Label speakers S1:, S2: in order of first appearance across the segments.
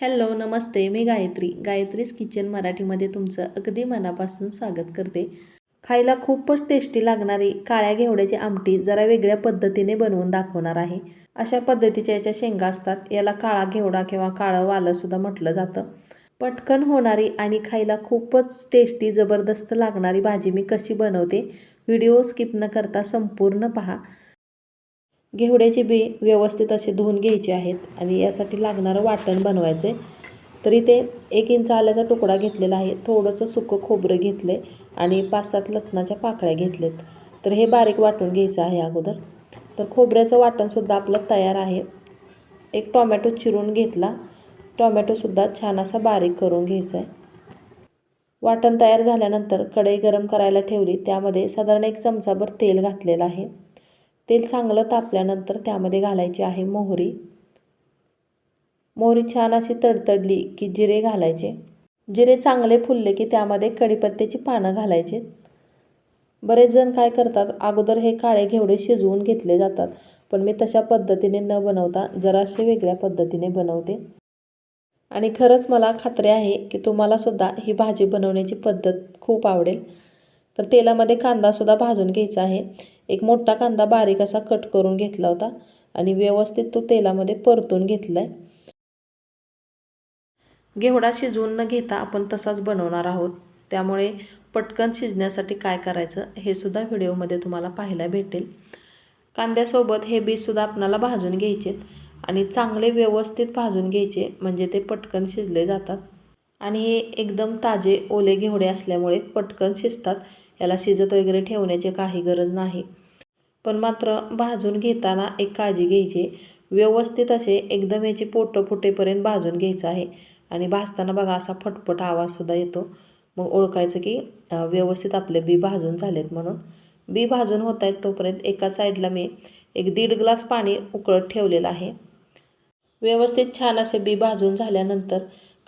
S1: Hello नमस्ते. मी Gayatri. Gayatri's kitchen मराठीमध्ये तुमचं अगदी मनापासून स्वागत करते. खायला खूपच टेस्टी लागणारी काळ्या घेवड्याची आमटी जरा वेगळ्या पद्धतीने बनवून दाखवणार आहे. अशा पद्धतीच्या याच्या शेंगा असतात. याला काळा घेवडा किंवा काळं वालंसुद्धा म्हटलं जातं. पटकन होणारी आणि खायला खूपच टेस्टी जबरदस्त लागणारी भाजी मी कशी बनवते व्हिडिओ स्किप न करता संपूर्ण पहा. घेवड्याचे बी व्यवस्थित असे धुवून घ्यायचे आहेत आणि यासाठी लागणारं वाटण बनवायचं. आहे तर इथे एक इंच आल्याचा तुकडा घेतलेला आहे. थोडंसं सुकं खोबरं घेतलं आहे आणि पाच सात लसणाच्या पाकळ्या घेतलेत. तर हे बारीक वाटून घ्यायचं आहे अगोदर. तर खोबऱ्याचं वाटणसुद्धा आपलं तयार आहे. एक टॉमॅटो चिरून घेतला. टॉमॅटोसुद्धा छान असा बारीक करून घ्यायचा आहे वाटण तयार झाल्यानंतर कढई गरम करायला ठेवली. त्यामध्ये साधारण एक चमचाभर तेल घातलेलं आहे. तेल चांगलं तापल्यानंतर त्यामध्ये घालायची आहे मोहरी. मोहरी छान अशी तडतडली की जिरे घालायचे. जिरे चांगले फुलले की त्यामध्ये कढीपत्त्याची पानं घालायचे. बरेच जण काय करतात अगोदर हे काळे घेवडे शिजवून घेतले जातात पण मी तशा पद्धतीने न बनवता जरासे वेगळ्या पद्धतीने बनवते. आणि खरंच मला खात्री आहे की तुम्हालासुद्धा ही भाजी बनवण्याची पद्धत खूप आवडेल. तर तेलामध्ये कांदासुद्धा भाजून घ्यायचा आहे. एक मोठा कांदा बारीक असा कट करून घेतला होता आणि व्यवस्थित तो तेलामध्ये परतून घेतला आहे घेवडा शिजवून न घेता आपण तसाच बनवणार आहोत. त्यामुळे पटकन शिजण्यासाठी काय करायचं हे सुद्धा व्हिडिओमध्ये तुम्हाला पाहायला भेटेल. कांद्यासोबत हे बीसुद्धा आपणाला भाजून घ्यायचे आणि चांगले व्यवस्थित भाजून घ्यायचे म्हणजे ते पटकन शिजले जातात. आणि हे एकदम ताजे ओले घेवडे असल्यामुळे पटकन शिजतात. याला शिजत वगैरे ठेवण्याची काही गरज नाही. पण मात्र भाजून घेताना एक काळजी घ्यायची. व्यवस्थित असे एकदम याची पोटं फुटेपर्यंत भाजून घ्यायचं आहे. आणि भाजताना बघा असा फटफट आवाजसुद्धा येतो. मग ओळखायचं की व्यवस्थित आपले बी भाजून झालेत म्हणून. बी भाजून होत आहेत तोपर्यंत एका साईडला मी एक दीड ग्लास पाणी उकळत ठेवलेलं आहे. व्यवस्थित छान असे बी भाजून झाल्यानंतर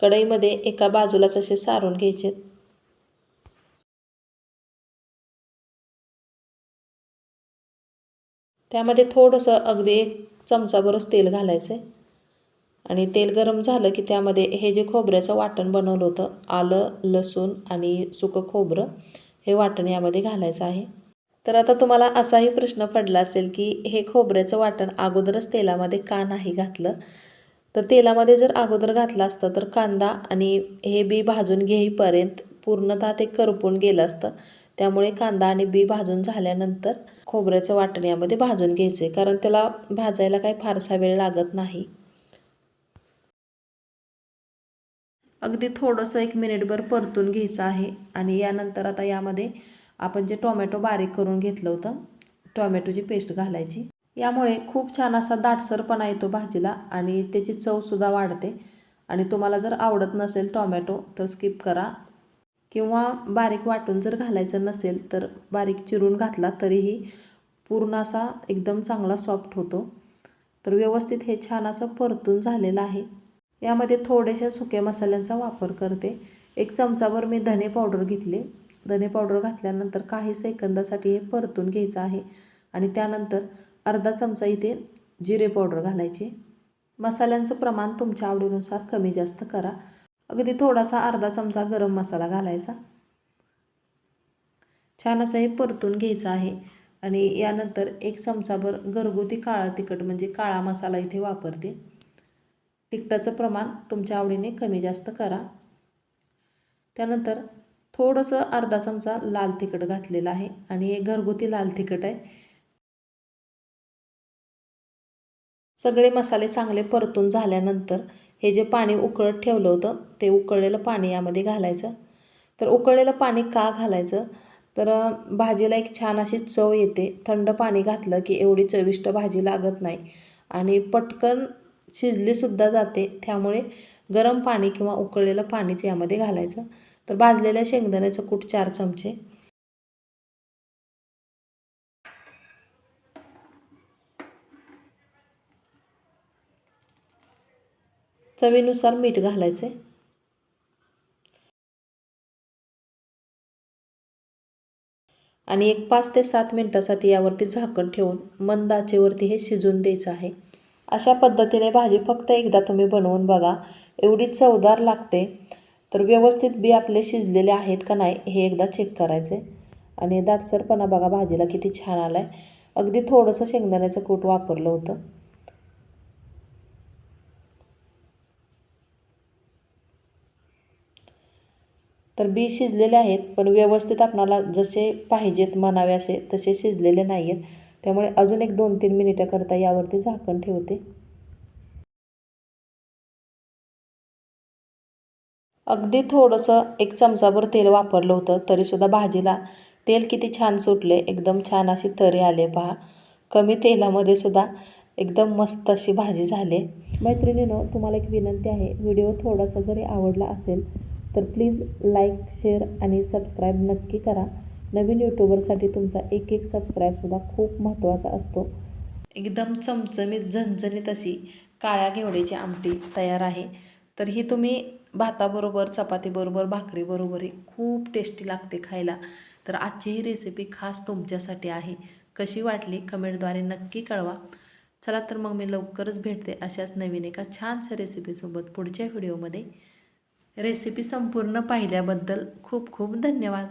S1: कढईमध्ये एका बाजूलाच असे सारून घ्यायचे त्यामध्ये थोडंसं अगदी एक चमचाभरच तेल घालायचं आहे आणि तेल गरम झालं की त्यामध्ये हे जे खोबऱ्याचं वाटण बनवलं होतं आलं लसूण आणि सुकं खोबरं हे वाटण यामध्ये घालायचं आहे. तर आता तुम्हाला असाही प्रश्न पडला असेल की हे खोबऱ्याचं वाटण अगोदरच तेलामध्ये का नाही घातलं? तर तेलामध्ये जर अगोदर घातलं असतं तर कांदा आणि हे बी भाजून घेईपर्यंत पूर्णतः ते करपून गेलं असतं. त्यामुळे कांदा आणि बी भाजून झाल्यानंतर खोबऱ्याचं वाटण यामध्ये भाजून घ्यायचे कारण त्याला भाजायला काही फारसा वेळ लागत नाही. अगदी थोडंसं एक मिनिटभर परतून घ्यायचं आहे आणि यानंतर आता यामध्ये आपण जे टोमॅटो बारीक करून घेतलं होतं टोमॅटोची पेस्ट घालायची. यामुळे खूप छान असा दाटसरपणा येतो भाजीला आणि त्याची चवसुद्धा वाढते. आणि तुम्हाला जर आवडत नसेल टोमॅटो तर स्किप करा. किंवा बारीक वाटून जर घालायचं नसेल तर बारीक चिरून घातला तरीही पूर्ण असा एकदम चांगला सॉफ्ट होतो. तर व्यवस्थित हे छान असं परतून झालेलं आहे. यामध्ये थोड्याशा सुक्या मसाल्यांचा वापर करते. एक चमचाभर मी धने पावडर घेतले. धने पावडर घातल्यानंतर काही सेकंदासाठी हे परतून घ्यायचं आहे. आणि त्यानंतर अर्धा चमचा इथे जिरे पावडर घालायचे. मसाल्यांचं प्रमाण तुमच्या आवडीनुसार कमी जास्त करा. अगदी थोडासा अर्धा चमचा गरम मसाला घालायचा. छान असं हे परतून घ्यायचं आहे. आणि यानंतर एक चमचाभर घरगुती काळा तिखट म्हणजे काळा मसाला इथे वापरते. तिखटाचं प्रमाण तुमच्या आवडीने कमी जास्त करा. त्यानंतर थोडंसं अर्धा चमचा लाल तिखट घातलेलं आहे. आणि हे घरगुती लाल तिखट आहे. सगळे मसाले चांगले परतून झाल्यानंतर हे जे पाणी उकळत ठेवलं होतं ते उकळलेलं पाणी यामध्ये घालायचं. तर उकळलेलं पाणी का घालायचं? तर भाजीला एक छान अशी चव येते. थंड पाणी घातलं की एवढी चविष्ट भाजी लागत नाही. आणि पटकन शिजलीसुद्धा जाते. त्यामुळे गरम पाणी किंवा उकळलेलं पाणीच यामध्ये घालायचं. तर भाजलेल्या शेंगदाण्याचं कूट चार चमचे. चवीनुसार मीठ घालायचे. आणि एक पाच ते सात मिनटासाठी यावरती झाकण ठेवून मंद आचेवरती हे शिजून द्यायचं आहे. अशा पद्धतीने भाजी फक्त एकदा तुम्ही बनवून बघा. एवढी चवदार लागते. तर व्यवस्थित बी आपले शिजलेले आहेत का नाही हे एकदा चेक करायचं. आहे आणि दाटसरपणा बघा भाजीला किती छान आला आहे अगदी थोडंसं शेंगदाण्याचं कूट वापरलं होतं. तर बी शिजलेले आहेत पण व्यवस्थित आपणाला जसे पाहिजेत म्हणावे असे तसे शिजलेले नाही आहेत त्यामुळे अजून एक दोन तीन मिनिटाकरता यावरती झाकण ठेवते. अगदी थोडंसं एक चमचाभर तेल वापरलं होतं तरीसुद्धा भाजीला तेल किती छान सुटले. एकदम छान अशी तरी आले पहा. कमी तेलामध्ये सुद्धा एकदम मस्त अशी भाजी झाली. मैत्रिणीनो तुम्हाला एक विनंती आहे. व्हिडिओ थोडासा जरी आवडला असेल तर प्लीज लाईक शेअर आणि सबस्क्राईब नक्की करा. नवीन यूट्यूबरसाठी तुमचा एक एक सबस्क्राईबसुद्धा खूप महत्त्वाचा असतो. एकदम चमचमीत झणझणीत अशी काळ्या घेवड्याची आमटी तयार आहे. तर ही तुम्ही भाताबरोबर चपातीबरोबर भाकरीबरोबरही खूप टेस्टी लागते खायला. तर आजची ही रेसिपी खास तुमच्यासाठी आहे. कशी वाटली? कमेंटद्वारे नक्की कळवा. चला तर मग मी लवकरच भेटते अशाच नवीन एका छानशा रेसिपीसोबत पुढच्या व्हिडिओमध्ये रेसिपी संपूर्ण पाहिल्याबद्दल खूप खूप धन्यवाद.